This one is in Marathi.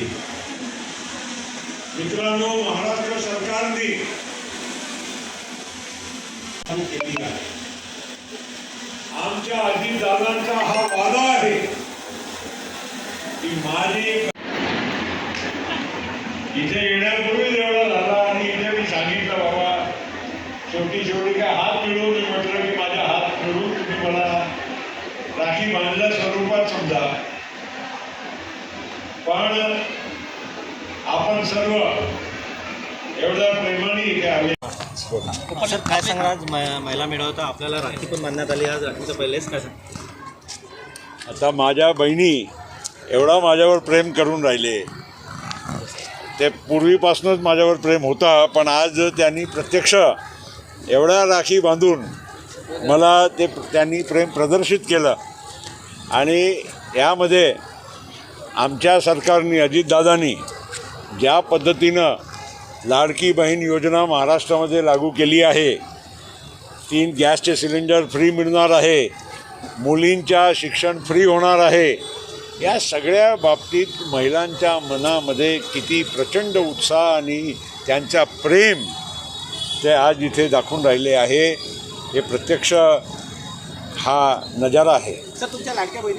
आहे मित्रांनो महाराष्ट्र सरकारने चालू केली आहे. आमच्या अजितदादांचा हा वादा आहे की माझी इथे येण्यापूर्वी एवढा झाला आणि इथे मी सांगितलं बाबा शेवटी शेवटी काय हात मिळवून मी म्हटलं की माझ्या हात मिळून तुम्ही मला राखी बांधल्या स्वरूप पण आपण सर्व एवढ्या प्रेमाने इथे आले. सर काय सांगणार आज महिला मेळावा आपल्याला राखी पण बांधण्यात आली. आज राखीचं पहिलेच काय सांग? आता माझ्या बहिणी एवढा माझ्यावर प्रेम करून राहिले. ते पूर्वीपासूनच माझ्यावर प्रेम होता पण आज त्यांनी प्रत्यक्ष एवढ्या राखी बांधून मला ते त्यांनी प्रेम प्रदर्शित केलं. आणि यामध्ये आमच्या सरकारने अजितदादांनी ज्या पद्धतीनं लाडकी बहीण योजना महाराष्ट्रामध्ये लागू केली आहे तीन गॅसचे सिलेंडर फ्री मिळणार आहे मुलींच्या शिक्षण फ्री होणार आहे या सगळ्या बाबतीत महिलांच्या मनामध्ये किती प्रचंड उत्साह आणि त्यांचा प्रेम ते आज इथे दाखवून राहिले आहे हे प्रत्यक्ष हा नजारा आहे. सर तुमच्या लाडक्या बहिणी